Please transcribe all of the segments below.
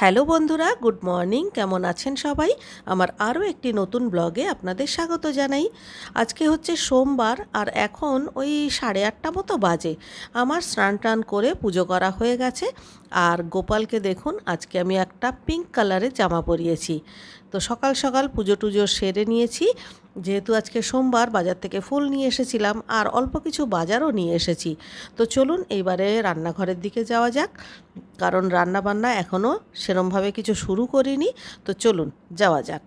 Hello বন্ধুরা, good morning, কেমন আছেন সবাই? আমার আরও একটি নতুন ব্লগে আপনাদের স্বাগত জানাই। আজকে হচ্ছে সোমবার আর এখন ওই সাড়ে আটটা মতো বাজে। আমার স্নান টান করে পুজো করা হয়ে গেছে। আর গোপালকে দেখুন, আজকে আমি একটা পিঙ্ক কালারের জামা পরিয়েছি। তো সকাল সকাল পুজো টুজো সেরে নিয়েছি। যেহেতু আজকে সোমবার, বাজার থেকে ফুল নিয়ে এসেছিলাম আর অল্প কিছু বাজারও নিয়ে এসেছি। তো চলুন এইবারে রান্নাঘরের দিকে যাওয়া যাক, কারণ রান্না বান্না এখনও সেরমভাবে কিছু শুরু করিনি। তো চলুন যাওয়া যাক।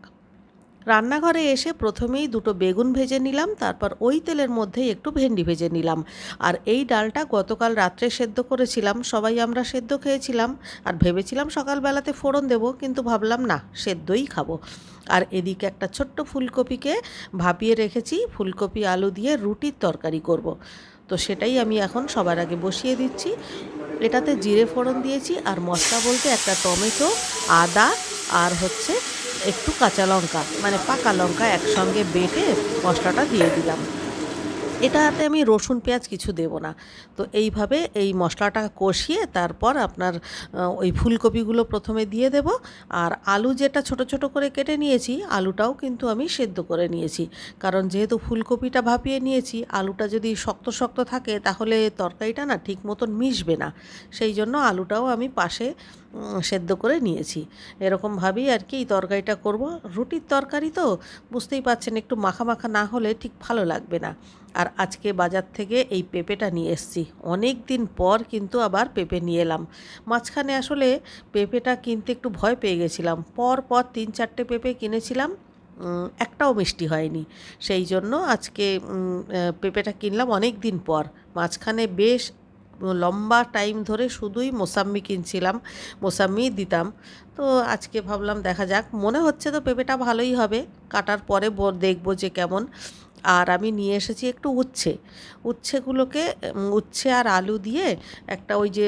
রান্নাঘরে এসে প্রথমেই দুটো বেগুন ভেজে নিলাম, তারপর ওই তেলের মধ্যেই একটু ভেন্ডি ভেজে নিলাম। আর এই ডালটা গতকাল রাত্রে সেদ্ধ করেছিলাম, সবাই আমরা সেদ্ধ খেয়েছিলাম আর ভেবেছিলাম সকালবেলাতে ফোড়ন দেবো, কিন্তু ভাবলাম না, সেদ্ধই খাব। আর এদিকে একটা ছোট্ট ফুলকপিকে ভাপিয়ে রেখেছি, ফুলকপি, আলু দিয়ে রুটির তরকারি করব। তো সেটাই আমি এখন সবার আগে বসিয়ে দিচ্ছি। এটাতে জিরে ফোড়ন দিয়েছি, আর মশলা বলতে একটা টমেটো, আদা, আর হচ্ছে একটু কাঁচা লঙ্কা মানে পাকা লঙ্কা একসঙ্গে বেটে মশলাটা দিয়ে দিলাম। এটাতে আমি রসুন, পেঁয়াজ কিছু দেব না। তো এইভাবে এই মশলাটা কষিয়ে তারপর আপনার ওই ফুলকপিগুলো প্রথমে দিয়ে দেব। আর আলু যেটা ছোট ছোট করে কেটে নিয়েছি, আলুটাও কিন্তু আমি সেদ্ধ করে নিয়েছি। কারণ যেহেতু ফুলকপিটা ভাপিয়ে নিয়েছি, আলুটা যদি শক্ত শক্ত থাকে, তাহলে তরকারিটা না ঠিক মতন মিশবে না। সেই জন্য আলুটাও আমি পাশে সেদ্ধ করে নিয়েছি। এরকমভাবেই আর কি এই তরকারিটা করব। রুটির তরকারি তো বুঝতেই পারছেন একটু মাখা মাখা না হলে ঠিক ভালো লাগবে না। আর আজকে বাজার থেকে এই পেঁপেটা নিয়ে এসেছি। অনেক দিন পর কিন্তু আবার পেঁপে নিয়ে এলাম। মাঝখানে আসলে পেঁপেটা কিনতে একটু ভয় পেয়ে গেছিলাম। পর পর তিন চারটে পেঁপে কিনেছিলাম। একটাও মিষ্টি হয়নি। সেই জন্য আজকে পেঁপেটা কিনলাম অনেক দিন পর। মাঝখানে বেশ লম্বা টাইম ধরে শুধুই মোসাম্মি কিনছিলাম মোসাম্মি দিতাম। তো আজকে ভাবলাম দেখা যাক, মনে হচ্ছে তো পেঁপেটা ভালোই হবে, কাটার পরে দেখব যে কেমন। আর আমি নিয়ে এসেছি একটু উচ্ছে। উচ্ছেগুলোকে উচ্ছে আর আলু দিয়ে একটা ওই যে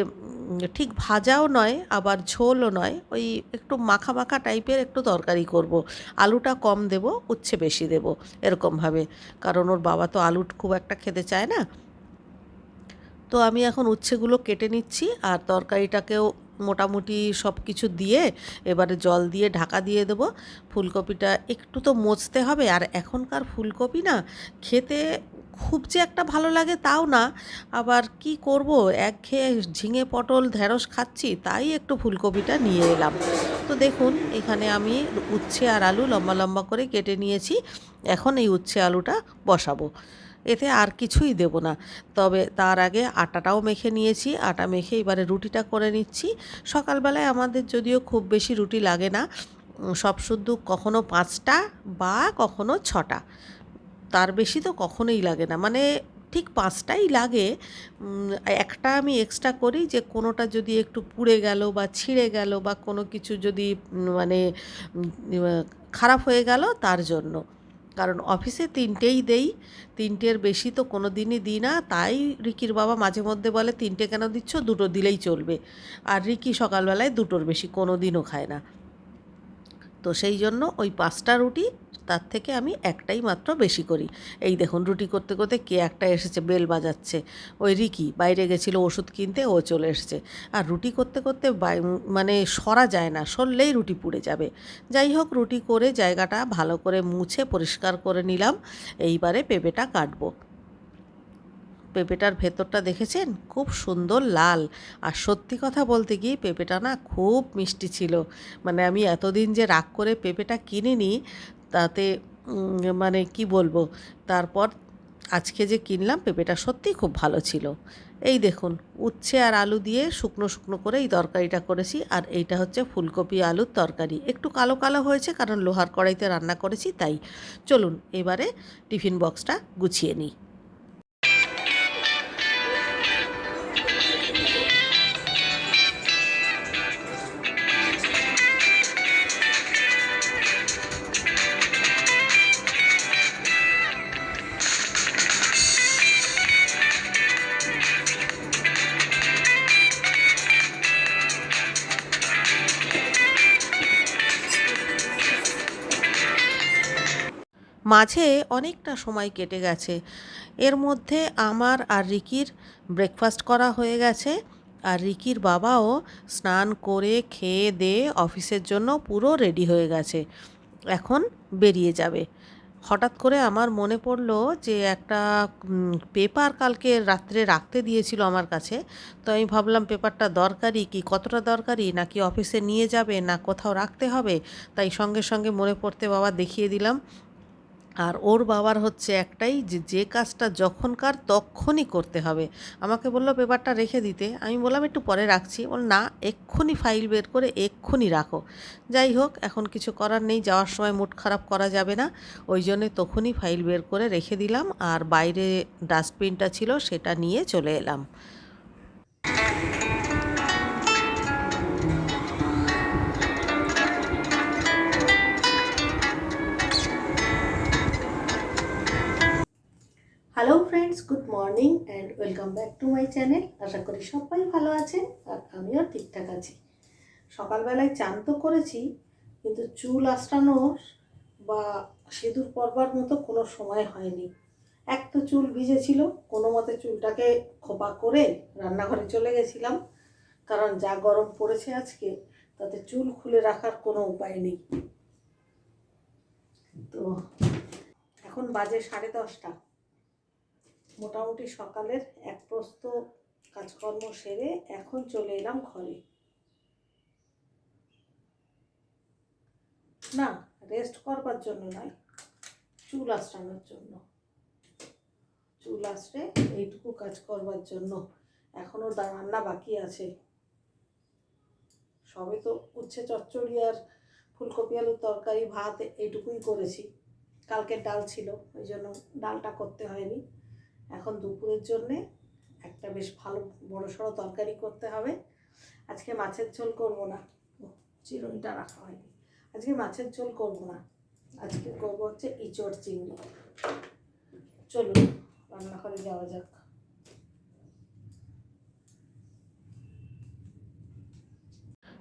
ঠিক ভাজাও নয়, আবার ঝোলও নয়, ওই একটু মাখা মাখা টাইপের একটু তরকারি করব। আলুটা কম দেব, উচ্ছে বেশি দেব এরকমভাবে কারণ ওর বাবা তো আলু খুব একটা খেতে চায় না। তো আমি এখন উচ্ছেগুলো কেটে নিচ্ছি আর তরকারিটাকেও মোটামুটি সব কিছু দিয়ে এবারে জল দিয়ে ঢাকা দিয়ে দেবো। ফুলকপিটা একটু তো মচতে হবে আর এখনকার ফুলকপি না খেতে খুব যে একটা ভালো লাগে তাও না। আবার কি করব? এক খেয়ে ঝিঙে পটল, ঢেঁড়স খাচ্ছি, তাই একটু ফুলকপিটা নিয়ে এলাম। তো দেখুন, এখানে আমি উচ্ছে আর আলু লম্বা লম্বা করে কেটে নিয়েছি। এখন এই উচ্ছে আলুটা বসাবো। এতে আর কিছুই দেব না। তবে তার আগে আটাটাও মেখে নিয়েছি, আটা মেখে এবারে রুটিটা করে নিচ্ছি। সকালবেলায় আমাদের যদিও খুব বেশি রুটি লাগে না সব শুদ্ধ কখনো পাঁচটা বা কখনো ছটা। তার বেশি তো কখনোই লাগে না। মানে ঠিক পাঁচটাই লাগে একটা আমি এক্সট্রা করি যে কোনোটা যদি একটু পুড়ে গেল বা ছিঁড়ে গেল বা কোনো কিছু যদি মানে খারাপ হয়ে গেল তার জন্য। কারণ অফিসে তিনটেই দেই। তিনটের বেশি তো কোনো দিনই দিই না। তাই রিকির বাবা মাঝে মধ্যে বলে, তিনটে কেন দিচ্ছ? দুটো দিলেই চলবে। আর রিকি সকালবেলায় দুটোর বেশি কোনো দিনও খায় না। তো সেই জন্য ওই পাঁচটা রুটি তার থেকে আমি একটাই মাত্র বেশি করি। এই দেখুন, রুটি করতে করতে কে একটা এসেছে, বেল বাজাচ্ছে। ওই রিকি বাইরে গেছিল ওষুধ কিনতে, ও চলে এসেছে। আর রুটি করতে করতে মানে সরা যায় না, সরলেই রুটি পুড়ে যাবে। যাই হোক, রুটি করে জায়গাটা ভালো করে মুছে, পরিষ্কার করে নিলাম। এইবারে পেঁপেটা কাটবো। পেঁপেটার ভেতরটা দেখেছেন? খুব সুন্দর লাল। আর সত্যি কথা বলতে গিয়ে পেঁপেটা না খুব মিষ্টি ছিল। মানে আমি এতদিন যে রাগ করে পেঁপেটা কিনিনি, তাতে মানে কি বলব? তারপর আজকে যে কিনলাম, পেঁপেটা সত্যিই খুব ভালো ছিল। এই দেখুন, উচ্ছে আর আলু দিয়ে শুকনো শুকনো করে এই তরকারিটা করেছি। আর এইটা হচ্ছে ফুলকপি আলুর তরকারি। একটু কালো কালো হয়েছে, কারণ লোহার কড়াইতে রান্না করেছি, তাই। চলুন, এবারে টিফিন বক্সটা গুছিয়ে নিই। মাঝে অনেকটা সময় কেটে গেছে। এর মধ্যে আমার আর রিকির ব্রেকফাস্ট করা হয়ে গেছে। আর রিকির বাবাও স্নান করে খেয়ে দিয়ে অফিসের জন্য পুরো রেডি হয়ে গেছে। এখন বেরিয়ে যাবে। হঠাৎ করে আমার মনে পড়ল যে একটা পেপার কালকে রাত্রে রাখতে দিয়েছিল আমার কাছে। তো আমি ভাবলাম পেপারটা দরকারি কি, কতটা দরকারি? নাকি অফিসে নিয়ে যাবে, না কোথাও রাখতে হবে? তাই সঙ্গে সঙ্গে মনে পড়তে বাবা দেখিয়ে দিলাম আর ওর বাবার হচ্ছে একটাই যে যে কাজটা যখনকার তখনই করতে হবে। আমাকে বলল, পেপারটা রেখে দিতে। আমি বললাম, একটু পরে রাখছি। বল না, এক্ষুনি ফাইল বের করে এক্ষুনি রাখো। যাই হোক, এখন কিছু করার নেই, যাওয়ার সময় মুড খারাপ করা যাবে না। ওই জন্যে তখনই ফাইল বের করে রেখে দিলাম আর বাইরে ডাস্টবিনটা ছিল সেটা নিয়ে চলে এলাম। Hello friends good morning and welcome back to my channel আশা করি সবাই ভালো আছেন আর আমিও ঠিকঠাক আছি। সকালবেলায় চান তো করেছি, কিন্তু চুল আশ্রানো বা সিঁদুর পরবার মতো কোনো সময় হয়নি। এক তো চুল ভিজেছিল, কোনো মতে চুলটাকে খোপা করে রান্নাঘরে চলে গেছিলাম, কারণ যা গরম পড়েছে আজকে, তাতে চুল খুলে রাখার কোনো উপায় নেই। তো এখন বাজে সাড়ে দশটা। মোটামুটি সকালের এক প্রস্ত কাজকর্ম সেরে এখন চলে এলাম ঘরে। না রেস্ট করবার জন্য নয়, চুল আশ্রানোর জন্য। চুল আশ্রে এইটুকু কাজ করবার জন্য। এখনও রান্না বাকি আছে। সবে তো উচ্ছে চচ্চড়ি আর ফুলকপি, আলুর তরকারি, ভাত এইটুকুই করেছি। কালকের ডাল ছিল, ওই জন্য ডালটা করতে হয়নি। এখন দুপুরের জন্যে একটা বেশ ভালো বড় সড়ো তরকারি করতে হবে। আজকে মাছের ঝোল করব না। চিরুনিটা রাখা হয়নি। আজকে মাছের ঝোল করব না। আজকে করব হচ্ছে ইঁচড় চিংড়ি। চলুন, রান্নাঘরে যাওয়া যাক।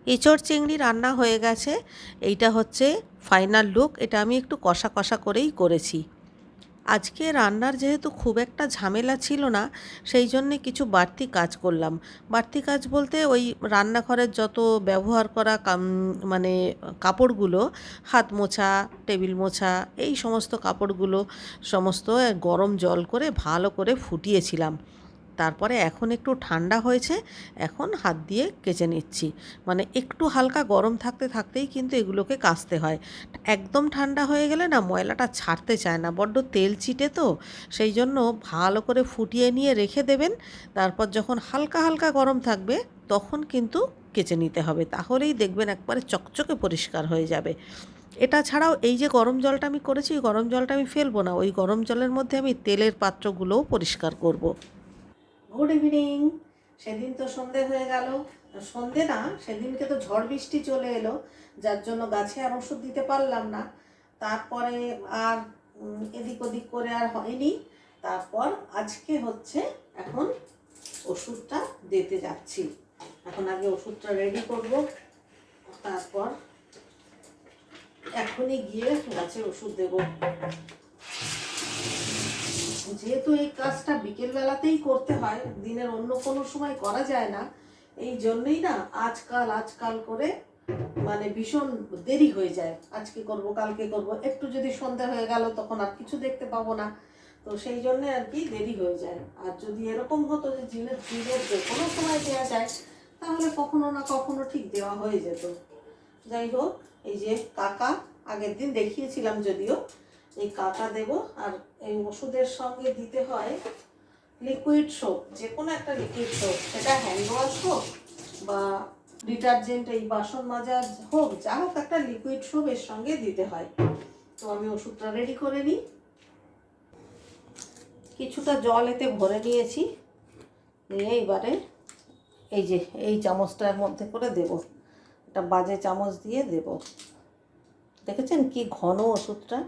এঁচড় চিংড়ি রান্না হয়ে গেছে। এইটা হচ্ছে ফাইনাল লুক এটা আমি একটু কষা কষা করেই করেছি। আজকে রান্নার যেহেতু খুব একটা ঝামেলা ছিল না, সেই জন্যে কিছু বাড়তি কাজ করলাম। বাড়তি কাজ বলতে ওই রান্নাঘরের যত ব্যবহার করা মানে কাপড়গুলো, হাত মোছা, টেবিল মোছা, এই সমস্ত কাপড়গুলো, সমস্ত গরম জল করে ভালো করে ফুটিয়েছিলাম। তারপরে এখন একটু ঠান্ডা হয়েছে, এখন হাত দিয়ে কেচে নিচ্ছি। মানে একটু হালকা গরম থাকতে থাকতেই কিন্তু এগুলোকে কাচতে হয়। একদম ঠান্ডা হয়ে গেলে না ময়লাটা ছাড়তে চায় না, বড্ড তেল চিটে তো, সেই জন্য ভালো করে ফুটিয়ে নিয়ে রেখে দেবেন। তারপর যখন হালকা হালকা গরম থাকবে, তখন কিন্তু কেচে নিতে হবে। তাহলেই দেখবেন একবারে চকচকে পরিষ্কার হয়ে যাবে। এটা ছাড়াও এই যে গরম জলটা আমি করেছি, গরম জলটা আমি ফেলব না। ওই গরম জলের মধ্যে আমি তেলের পাত্রগুলোও পরিষ্কার করব। গুড ইভিনিং সেদিন তো সন্ধে হয়ে গেল। সন্ধে না, সেদিনকে তো ঝড় বৃষ্টি চলে এলো, যার জন্য গাছে আর ওষুধ দিতে পারলাম না। তারপরে আর এদিক ওদিক করে আর হয়নি। তারপর আজকে হচ্ছে এখন ওষুধটা দিতে যাচ্ছি। এখন আগে ওষুধটা রেডি করব। তারপর এখনই গিয়ে গাছে ওষুধ দেবো। যেহেতু এই কাজটা বিকেল বেলাতেই করতে হয়, দিনের অন্য কোনো সময় করা যায় না, এই জন্যই না আজকাল আজকাল করে মানে ভীষণ দেরি হয়ে যায়। আজকে করব, কালকে করব, একটু যদি সন্ধ্যা হয়ে গেল তখন আর কিছু দেখতে পাবো না। তো সেই জন্য আর কি দেরি হয়ে যায়। আর যদি এরকম হতো যে দিনের দিনের যে কোনো সময় দেওয়া যায়, তাহলে কখনো না কখনো ঠিক দেওয়া হয়ে যেত। যাই হোক, এই যে কাকা, আগের দিন দেখিয়েছিলাম যদিও এই কাকা দেব আর এই ওষুধের সঙ্গে দিতে হয় লিকুইড সোপ যে কোনো একটা লিকুইড সোপ সেটা হ্যান্ড ওয়াশ হোক বা ডিটারজেন্ট এই বাসন মাজা হোক, যা হোক একটা লিকুইড সোপ এর সঙ্গে দিতে হয়। তো আমি ওষুধটা রেডি করে নিই। কিছুটা জল এতে ভরে নিয়েছি। নিয়ে এবারে এই যে, এই চামচটার মধ্যে করে দেব। একটা বাজে চামচ দিয়ে দেব। দেখেছেন কি ঘন ওষুধটা?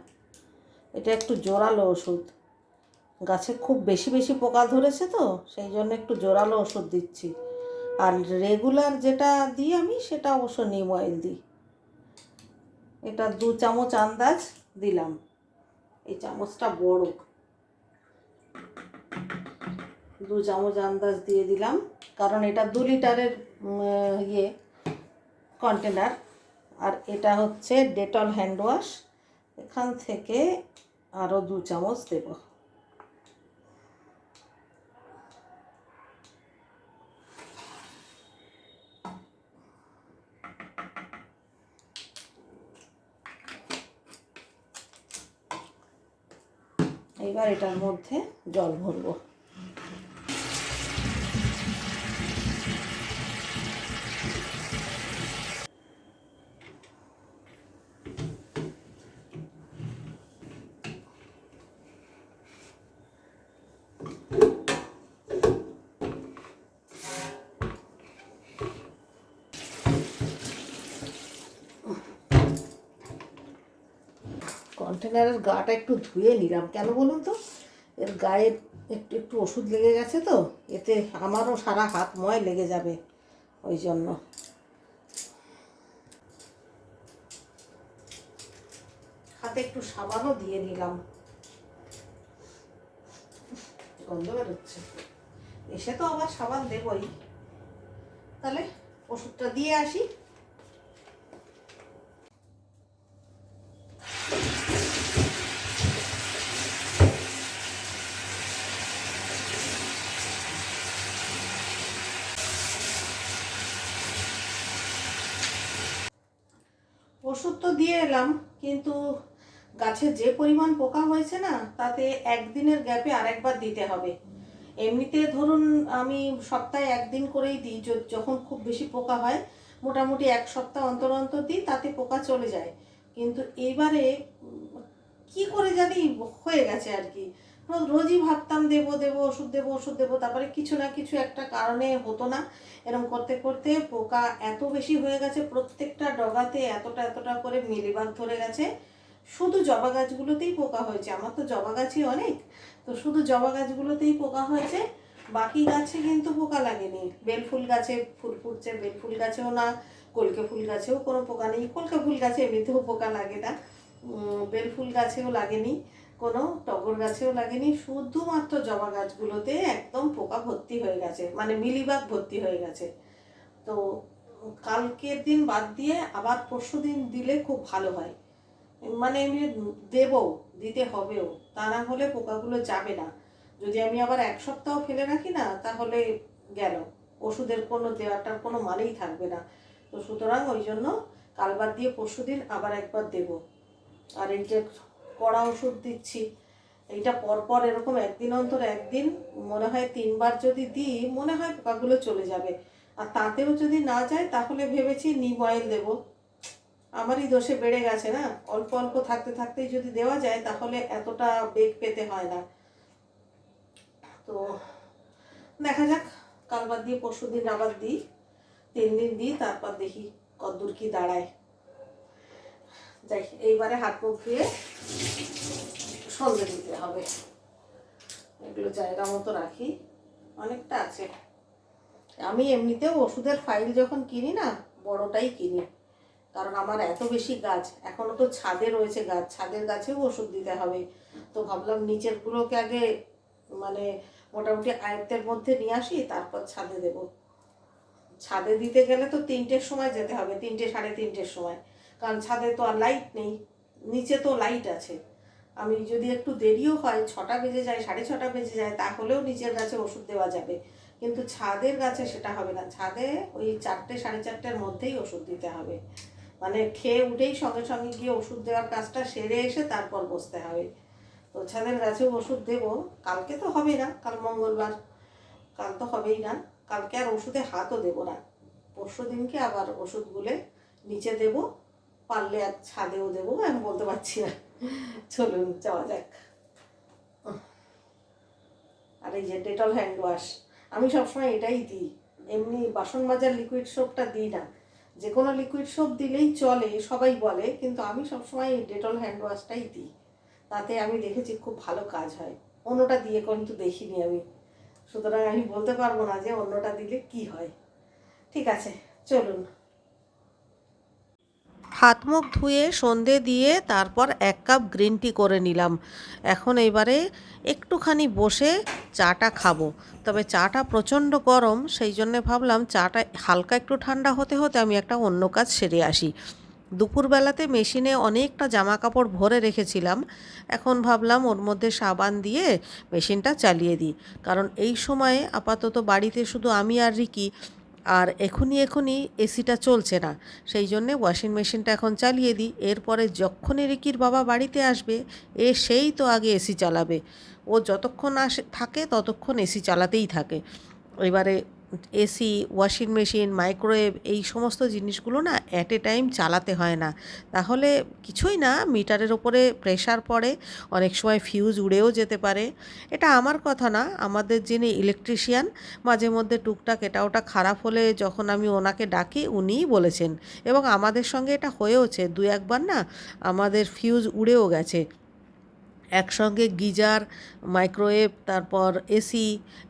এটা একটু জোরালো ওষুধ। গাছে খুব বেশি বেশি পোকা ধরেছে তো, সেই জন্য একটু জোরালো ওষুধ দিচ্ছি। আর রেগুলার যেটা দিই আমি, সেটা অবশ্য নিম অয়েল দিই। এটা দু চামচ আন্দাজ দিলাম। এই চামচটা বড়। দু চামচ আন্দাজ দিয়ে দিলাম। কারণ এটা দু লিটারের ইয়ে কন্টেনার আর এটা হচ্ছে ডেটল হ্যান্ড ওয়াশ এখান থেকে আরও দু চামচ দেব। এইবার এটার মধ্যে জল ভরবো। কন্টেনারের গাটা একটু ধুয়ে নিলাম। কেন বলুন তো? এর গায়ে একটু একটু ওষুধ লেগে গেছে তো, এতে আমারও সারা হাত ময় লেগে যাবে ওই জন্য। হাতে একটু সাবানও দিয়ে নিলাম। গন্ধ বেরোচ্ছে। এসে তো আবার সাবান দেবই। তাহলে ওষুধটা দিয়ে আসি ওষুধ তো দিয়ে এলাম কিন্তু গাছে যে পরিমাণ পোকা হয়েছে না তাতে একদিনের গ্যাপে আরেকবার দিতে হবে। এমনিতে ধরুন আমি সপ্তাহে একদিন করেই দিই যখন খুব বেশি পোকা হয় মোটামুটি এক সপ্তাহ অন্তর অন্তর দিই তাতে পোকা চলে যায়। কিন্তু এবারে উম, কি করে জানি হয়ে গেছে আর কি। রোজই ভাবতাম দেবো দেবো, ওষুধ দেবো ওষুধ দেবো, তারপরে কিছু না কিছু একটা কারণে হতো না। এরকম করতে করতে পোকা এত বেশি হয়ে গেছে, প্রত্যেকটা ডগাতে এতটা এতটা করে মিলিবাগ ধরে গেছে। শুধু জবা গাছগুলোতেই পোকা হয়েছে, আমার তো জবা গাছই অনেক। তো শুধু জবা গাছগুলোতেই পোকা হয়েছে, বাকি গাছে কিন্তু পোকা লাগেনি। বেলফুল গাছে ফুল ফুটছে, বেলফুল গাছেও না, কলকে ফুল গাছেও কোনো পোকা নেই। কলকে ফুল গাছে এমনিতেও পোকা লাগে না। বেলফুল গাছেও লাগেনি। কোনো টগর গাছেও লাগেনি, শুধুমাত্র জবা গাছগুলোতে একদম পোকা ভর্তি হয়ে গেছে মানে মিলিবাগ ভর্তি হয়ে গেছে। তো কালকের দিন বাদ দিয়ে আবার পরশু দিন দিলে খুব ভালো হয়। মানে আমি দেবো দিতে হবেও, তা না হলে পোকাগুলো যাবে না। যদি আমি আবার এক সপ্তাহ ফেলে রাখি না, তাহলে গেল। ওষুধের কোনো দেওয়াটার কোনো মানেই থাকবে না। তো সুতরাং ওই জন্য কাল বাদ দিয়ে পরশু দিন আবার একবার দেব। আর এই যে কড়া ওষুধ দিচ্ছি। এইটা পরপর এরকম একদিন অন্তর একদিন, মনে হয় তিনবার যদি দিই, মনে হয় পোকাগুলো চলে যাবে। আর তাতেও যদি না যায়, তাহলে ভেবেছি নিম অয়েল দেবো। আমারই দোষে বেড়ে গেছে না? অল্প অল্প থাকতে থাকতেই যদি দেওয়া যায়, তাহলে এতটা বেগ পেতে হয় না। তো দেখা যাক, কাল বাদ দিয়ে পরশু দিন আবার দিই। তিন দিন দিই, তারপর দেখি কদ্দূর কি দাঁড়ায়। যাই, এইবারে হাত মুখ ধুয়ে সন্ধে দিতে হবে। এগুলো জায়গা মতো রাখি। অনেকটা আছে। আমি এমনিতেও ওষুধের ফাইল যখন কিনি না, বড়টাই কিনি। কারণ আমার এত বেশি গাছ, এখনও তো ছাদে রয়েছে গাছ, ছাদের গাছেও ওষুধ দিতে হবে। তো ভাবলাম নিচেরগুলোকে আগে মানে মোটামুটি আয়ত্তের মধ্যে নিয়ে আসি, তারপর ছাদে দেব। ছাদে দিতে গেলে তো তিনটের সময় যেতে হবে, তিনটে সাড়ে তিনটের সময়। কারণ ছাদে তো আর লাইট নেই। নিচে তো লাইট আছে। আমি যদি একটু দেরিও হয়, ছটা বেজে যায়, সাড়ে ছটা বেজে যায়, তাহলেও নিচের গাছে ওষুধ দেওয়া যাবে। কিন্তু ছাদের গাছে সেটা হবে না। ছাদে ওই চারটে, সাড়ে চারটের মধ্যেই ওষুধ দিতে হবে। মানে খেয়ে উঠেই সঙ্গে সঙ্গে গিয়ে ওষুধ দেওয়ার কাজটা সেরে এসে তারপর বসতে হবে। তো ছাদের গাছেও ওষুধ দেবো। কালকে তো হবে না, কাল মঙ্গলবার। কাল তো হবেই না। কালকে আর ওষুধে হাতও দেবো না। পরশু দিনকে আবার ওষুধ গুলে নিচে দেবো। পারলে আর ছাদেও দেবো, আমি বলতে পারছি না। চলুন, যাওয়া যাক। আর এই যে ডেটল হ্যান্ড ওয়াশ আমি সবসময় এটাই দিই। এমনি বাসন মাজার লিকুইড সোপটা দিই না। যে কোনো লিকুইড সোপ দিলেই চলে, সবাই বলে, কিন্তু আমি সবসময় ডেটল হ্যান্ড ওয়াশটাই দিই। তাতে আমি দেখেছি খুব ভালো কাজ হয়। অন্যটা দিয়ে কিন্তু দেখিনি আমি। সুতরাং আমি বলতে পারব না যে অন্যটা দিলে কি হয়। ঠিক আছে, চলুন। হাত মুখ ধুয়ে, সন্ধে দিয়ে তারপর এক কাপ গ্রিন টি করে নিলাম। এখন এবারে একটুখানি বসে চাটা খাব। তবে চাটা প্রচণ্ড গরম, সেই জন্যে ভাবলাম চাটা হালকা একটু ঠান্ডা হতে হতে আমি একটা অন্য কাজ সেরে আসি। দুপুরবেলাতে মেশিনে অনেকটা জামা কাপড় ভরে রেখেছিলাম। এখন ভাবলাম ওর মধ্যে সাবান দিয়ে মেশিনটা চালিয়ে দিই। কারণ এই সময়ে আপাতত বাড়িতে শুধু আমি আর রিকি। আর এখনই এখনই এসিটা চলছে না। সেই জন্যে ওয়াশিং মেশিনটা এখন চালিয়ে দিই। এরপরে যখনই রিকির বাবা বাড়িতে আসবে, এ সেই তো আগে এসি চালাবে। ও যতক্ষণ আসে, থাকে ততক্ষণ এসি চালাতেই থাকে। এবারে এসি, ওয়াশিং মেশিন, মাইক্রোওয়েভ এই সমস্ত জিনিসগুলো না অ্যাট এ টাইম চালাতে হয় না। তাহলে কিছুই না, মিটারের ওপরে প্রেশার পড়ে, অনেক সময় ফিউজ উড়েও যেতে পারে। এটা আমার কথা না, আমাদের যিনি ইলেকট্রিশিয়ান মাঝে মধ্যে টুকটাক এটা ওটা খারাপ হলে যখন আমি ওনাকে ডাকি, উনিই বলেছেন। এবং আমাদের সঙ্গে এটা হয়েওছে দু একবার না আমাদের ফিউজ উড়েও গেছে। একসঙ্গে গিজার, মাইক্রোওয়েভ, তারপর এসি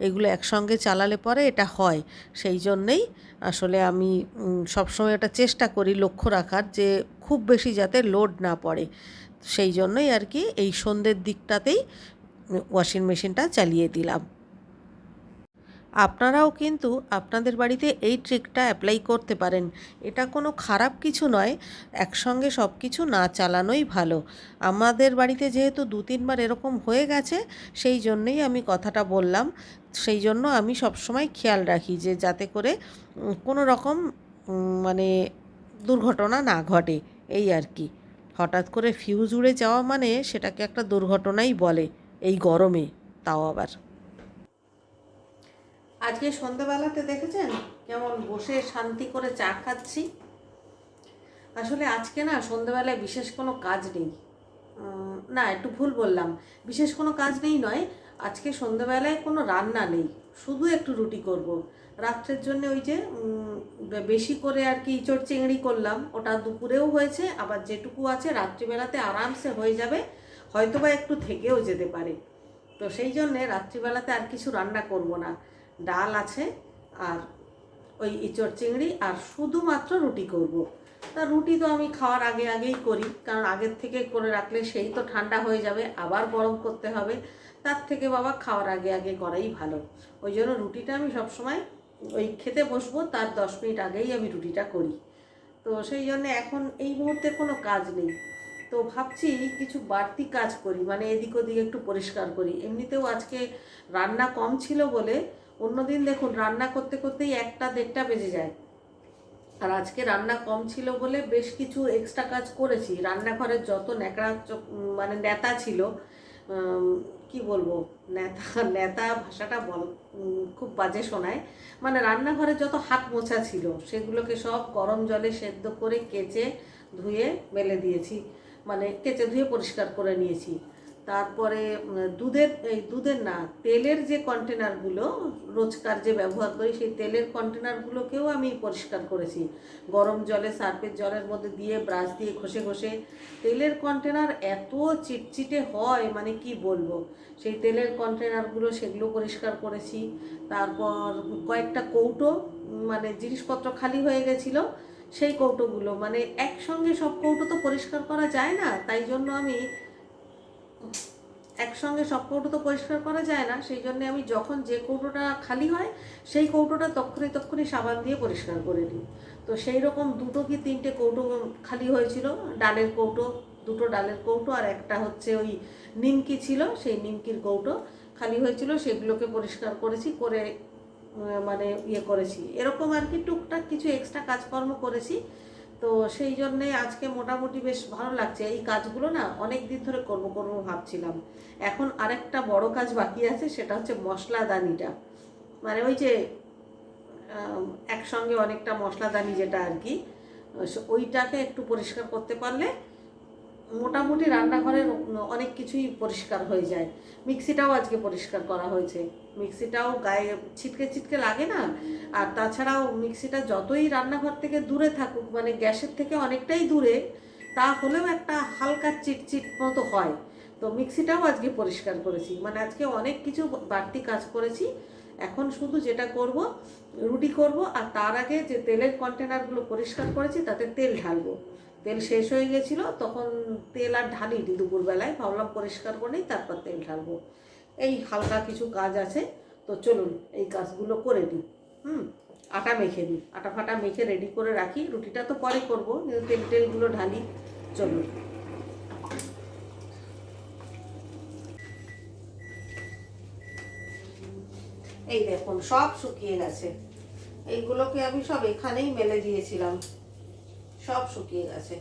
এগুলো একসঙ্গে চালালে পরে এটা হয়। সেই জন্যেই আসলে আমি সবসময় এটা চেষ্টা করি লক্ষ্য রাখার যে খুব বেশি যাতে লোড না পড়ে। সেই জন্যই আর কি এই সন্ধ্যের দিকটাতেই ওয়াশিং মেশিনটা চালিয়ে দিলাম। আপনারাও কিন্তু আপনাদের বাড়িতে এই ট্রিকটা অ্যাপ্লাই করতে পারেন। এটা কোনো খারাপ কিছু নয়, একসঙ্গে সব কিছু না চালানোই ভালো। আমাদের বাড়িতে যেহেতু দু তিনবার এরকম হয়ে গেছে, সেই জন্যেই আমি কথাটা বললাম। সেই জন্য আমি সবসময় খেয়াল রাখি যে যাতে করে কোনো রকম মানে দুর্ঘটনা না ঘটে, এই আর কি। হঠাৎ করে ফিউজ উড়ে যাওয়া মানে সেটাকে একটা দুর্ঘটনাই বলে, এই গরমে, তাও আবার। আজকে সন্ধ্যাবেলাতে দেখেছেন? কেমন বসে শান্তি করে চা খাচ্ছি। আসলে আজকে না সন্ধ্যাবেলায় বিশেষ কোনো কাজ নেই। না, একটু ভুল বললাম। বিশেষ কোনো কাজ নেই নয়, আজকে সন্ধ্যাবেলায় কোনো রান্না নেই। শুধু একটু রুটি করব। রাত্রের জন্য ওই যে বেশি করে আর কি ইঁচড় চিংড়ি করলাম। ওটা দুপুরেও হয়েছে, আবার যেটুকু আছে রাত্রিবেলাতে আরামসে হয়ে যাবে। হয়তোবা একটু থেকেও যেতে পারে। তো সেই জন্যে রাত্রিবেলাতে আর কিছু রান্না করব না। ডাল আছে আর ওই ইঁচড় চিংড়ি আর শুধুমাত্র রুটি করব। তা রুটি তো আমি খাওয়ার আগে আগেই করি, কারণ আগের থেকে করে রাখলে সেই তো ঠান্ডা হয়ে যাবে, আবার গরম করতে হবে। তার থেকে বাবা খাওয়ার আগে আগে করাই ভালো। ওই জন্য রুটিটা আমি সবসময় ওই খেতে বসবো, তার দশ মিনিট আগেই আমি রুটিটা করি। তো সেই জন্য এখন এই মুহূর্তে কোনো কাজ নেই। তো ভাবছি কিছু বাড়তি কাজ করি মানে এদিক ওদিক একটু পরিষ্কার করি। এমনিতেও আজকে রান্না কম ছিল বলে অন্যদিন দেখুন, রান্না করতে করতেই একটা দেড়টা বেজে যায়। আর আজকে রান্না কম ছিল বলে বেশ কিছু এক্সট্রা কাজ করেছি। রান্নাঘরের যত ন্যাকড়া মানে নেতা ছিল কি বলব নেতা নেতা ভাষাটা বল খুব বাজে শোনায়। মানে রান্নাঘরে যত হাত মোছা ছিল, সেগুলোকে সব গরম জলে সেদ্ধ করে কেচে ধুয়ে মেলে দিয়েছি। মানে কেচে ধুয়ে পরিষ্কার করে নিয়েছি। তারপরে দুধের, এই দুধের না, তেলের যে কন্টেনারগুলো রোজকার যে ব্যবহার করি, সেই তেলের কন্টেনারগুলোকেও আমি পরিষ্কার করেছি। গরম জলে সার্ফের জলের মধ্যে দিয়ে, ব্রাশ দিয়ে, ঘষে ঘষে। তেলের কন্টেনার এত চিটচিটে হয় মানে কি বলব? সেই তেলের কন্টেনারগুলো সেগুলো পরিষ্কার করেছি। তারপর কয়েকটা কৌটো মানে জিনিসপত্র খালি হয়ে গেছিল, সেই কৌটোগুলো মানে একসঙ্গে সব কৌটো তো পরিষ্কার করা যায় না। তাই জন্য আমি একসঙ্গে সব কৌটো তো পরিষ্কার করা যায় না, সেই জন্য আমি যখন যে কৌটোটা খালি হয়, সেই কৌটোটা তক্ষণি তক্ষণি সাবান দিয়ে পরিষ্কার করে নিই। তো সেই রকম দুটো কি তিনটে কৌটো খালি হয়েছিল, ডালের কৌটো, দুটো ডালের কৌটো আর একটা হচ্ছে ওই নিমকি ছিল, সেই নিমকির কৌটো খালি হয়েছিল, সেগুলোকে পরিষ্কার করেছি, করে মানে ইয়ে করেছি। এরকম আর কি টুকটাক কিছু এক্সট্রা কাজকর্ম করেছি। তো সেই জন্যে আজকে মোটামুটি বেশ ভালো লাগছে। এই কাজগুলো না অনেক দিন ধরে করব করব ভাবছিলাম। এখন আরেকটা বড় কাজ বাকি আছে, সেটা হচ্ছে মশলাদানিটা। মানে ওই যে একসঙ্গে অনেকটা মশলাদানি যেটা আর কি ওইটাকে একটু পরিষ্কার করতে পারলে মোটামুটি রান্নাঘরের অনেক কিছুই পরিষ্কার হয়ে যায়। মিক্সিটাও আজকে পরিষ্কার করা হয়েছে। মিক্সিটাও গায়ে ছিটকে ছিটকে লাগে না? আর তাছাড়াও মিক্সিটা যতই রান্নাঘর থেকে দূরে থাকুক মানে গ্যাসের থেকে অনেকটাই দূরে, তা হলেও একটা হালকা চিটচিট মতো হয়। তো মিক্সিটাও আজকে পরিষ্কার করেছি। মানে আজকে অনেক কিছু বাড়তি কাজ করেছি। এখন শুধু যেটা করব, রুটি করব, আর তার আগে যে তেলের কন্টেনারগুলো পরিষ্কার করেছি, তাতে তেল ঢালবো। তেল শেষ হয়ে গেছিল, তখন তেল আর ঢালিনি দুপুরবেলায়। ভাবলাম পরিষ্কার করেই তারপর তেল ঢালবো। এই হালকা কিছু কাজ আছে, তো চলুন এই কাজগুলো করে নিই। হুম, আটা মেখে নিই। আটা ফাটা মেখে রেডি করে রাখি। রুটিটা তো পরে করব তেল টেলগুলো ঢালি, চলুন। এই দেখুন, সব শুকিয়ে গেছে। এইগুলোকে আমি সব এখানেই মেলে দিয়েছিলাম। সব শুকিয়ে গেছে।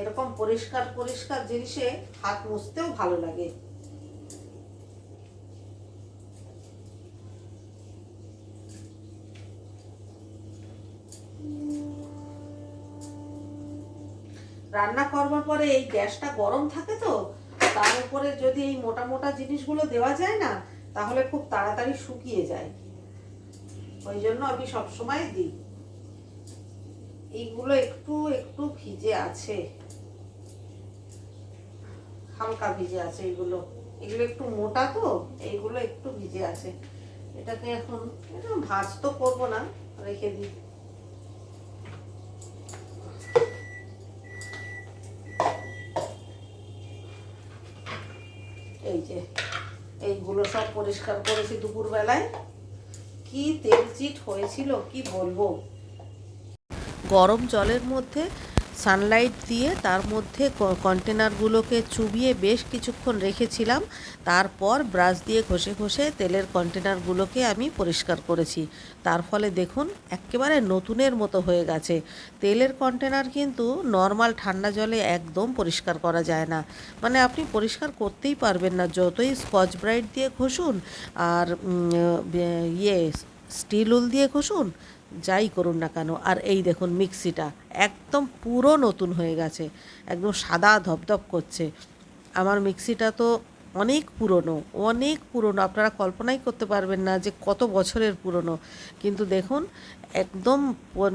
এরকম পরিষ্কার পরিষ্কার জিনিসে হাত মুছতেও ভালো লাগে। রান্না করবার পরে এই গ্যাসটা গরম থাকে তো, তার উপরে যদি এই মোটা মোটা জিনিসগুলো দেওয়া যায় না তাহলে খুব তাড়াতাড়ি শুকিয়ে যায়। ওই জন্য আমি সবসময় দিই। এইগুলো একটু একটু ভিজে আছে। হালকা ভিজে আছে এইগুলো। এগুলো একটু মোটা তো, এইগুলো একটু ভিজে আছে। এটাকে এখন, এটা ভাজ তো করব না, রেখে দিই। এই যে। এইগুলো সব পরিষ্কার করেছি দুপুরবেলায়। কি তেল চিট হয়েছিল কি বলব? গরম জলের মধ্যে সানলাইট দিয়ে তার মধ্যে কন্টেনারগুলোকে চুবিয়ে বেশ কিছুক্ষণ রেখেছিলাম। তারপর ব্রাশ দিয়ে ঘষে ঘষে তেলের কন্টেনারগুলোকে আমি পরিষ্কার করেছি। তার ফলে দেখুন, একেবারে নতুনের মতো হয়ে গেছে। তেলের কন্টেনার কিন্তু নর্মাল ঠান্ডা জলে একদম পরিষ্কার করা যায় না। মানে আপনি পরিষ্কার করতেই পারবেন না। যতই স্কচ ব্রাইট দিয়ে ঘষুন আর ইয়ে স্টিল উল দিয়ে ঘষুন যাই করুন না কেন, আর এই দেখুন মিক্সিটা একদম পুরো নতুন হয়ে গেছে, একদম সাদা ধপধপ করছে। আমার মিক্সিটা তো অনেক পুরনো অনেক পুরনো। আপনারা কল্পনাই করতে পারবেন না যে কত বছরের পুরনো। কিন্তু দেখুন, একদম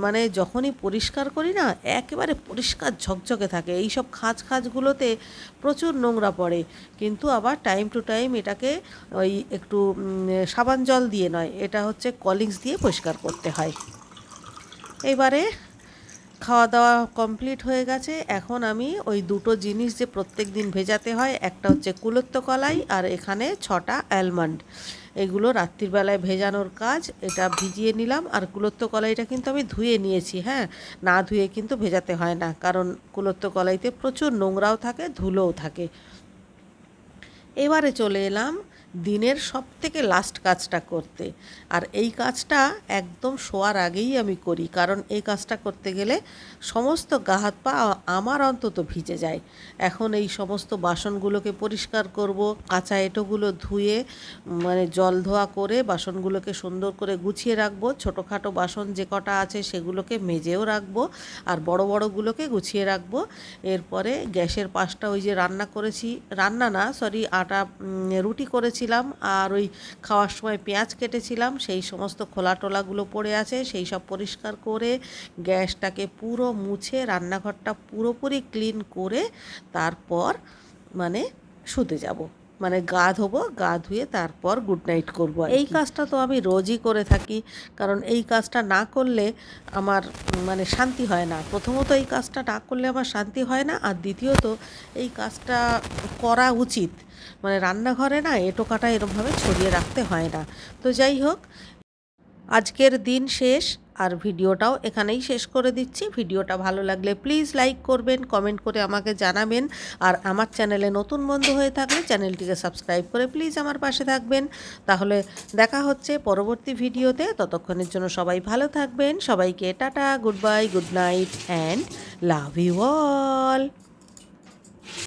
মানে যখনই পরিষ্কার করি না, একেবারে পরিষ্কার ঝকঝকে থাকে। এই সব খাঁজ খাঁজগুলোতে প্রচুর নোংরা পড়ে। কিন্তু আবার টাইম টু টাইম এটাকে ওই একটু সাবান জল দিয়ে নয়, এটা হচ্ছে কলিংস দিয়ে পরিষ্কার করতে হয়। এবারে খাওয়া দাওয়া কমপ্লিট হয়ে গেছে। এখন আমি ওই দুটো জিনিস যে প্রত্যেক দিন ভেজাতে হয়, একটা হচ্ছে কুলত্ত কলাই আর এখানে ছটা অ্যালমন্ড এগুলো রাত্রিবেলায় ভেজানোর কাজ, এটা ভিজিয়ে নিলাম আর কুলত্ত কলাইটা কিন্তু আমি ধুয়ে নিয়েছি হ্যাঁ? না ধুয়ে কিন্তু ভেজাতে হয় না, কারণ কুলত্ত কলাইতে প্রচুর নোংরাও থাকে, ধুলোও থাকে। এবারে চলে এলাম দিনের সব থেকে লাস্ট কাজটা করতে। আর এই কাজটা একদম শোয়ার আগেই আমি করি, কারণ এই কাজটা করতে গেলে সমস্ত গা হাত পা আমার অন্তত ভিজে যায়। এখন এই সমস্ত বাসনগুলোকে পরিষ্কার করব, কাঁচা এঁটোগুলো ধুয়ে মানে জল ধোয়া করে বাসনগুলোকে সুন্দর করে গুছিয়ে রাখব, ছোটোখাটো বাসন যে কটা আছে সেগুলোকে মেজেও রাখব, আর বড় বড়গুলোকে গুছিয়ে রাখব। এরপরে গ্যাসের পাশটা ওই যে রান্না করেছি, রান্না না সরি আটা রুটি করেছি করেছিলাম আর ওই খাওয়ার সময় পেঁয়াজ কেটেছিলাম সেই সমস্ত খোলা টোলাগুলো পড়ে আছে সেই সব পরিষ্কার করে গ্যাসটাকে পুরো মুছে রান্নাঘরটা পুরোপুরি ক্লিন করে তারপর মানে শুতে যাব। মানে গা ধোবো গা ধুয়ে তারপর গুড নাইট করব এই কাজটা তো আমি রোজই করে থাকি কারণ এই কাজটা না করলে আমার মানে শান্তি হয় না। প্রথমত এই কাজটা না করলে আমার শান্তি হয় না আর দ্বিতীয়ত এই কাজটা করা উচিত। মানে রান্নাঘরে না এটো কাটা এরমভাবে ছড়িয়ে রাখতে হয় না। তো যাই হোক, আজকের দিন শেষ আর ভিডিওটাও এখানেই শেষ করে দিচ্ছি। ভিডিওটা ভালো লাগলে প্লিজ লাইক করবেন, কমেন্ট করে আমাকে জানাবেন আর আমার চ্যানেলে নতুন বন্ধু হয়ে থাকলে চ্যানেলটিকে সাবস্ক্রাইব করে প্লিজ আমার পাশে থাকবেন। তাহলে দেখা হচ্ছে পরবর্তী ভিডিওতে। ততক্ষণের জন্য সবাই ভালো থাকবেন। সবাইকে tata, good bye, good night, and love you all.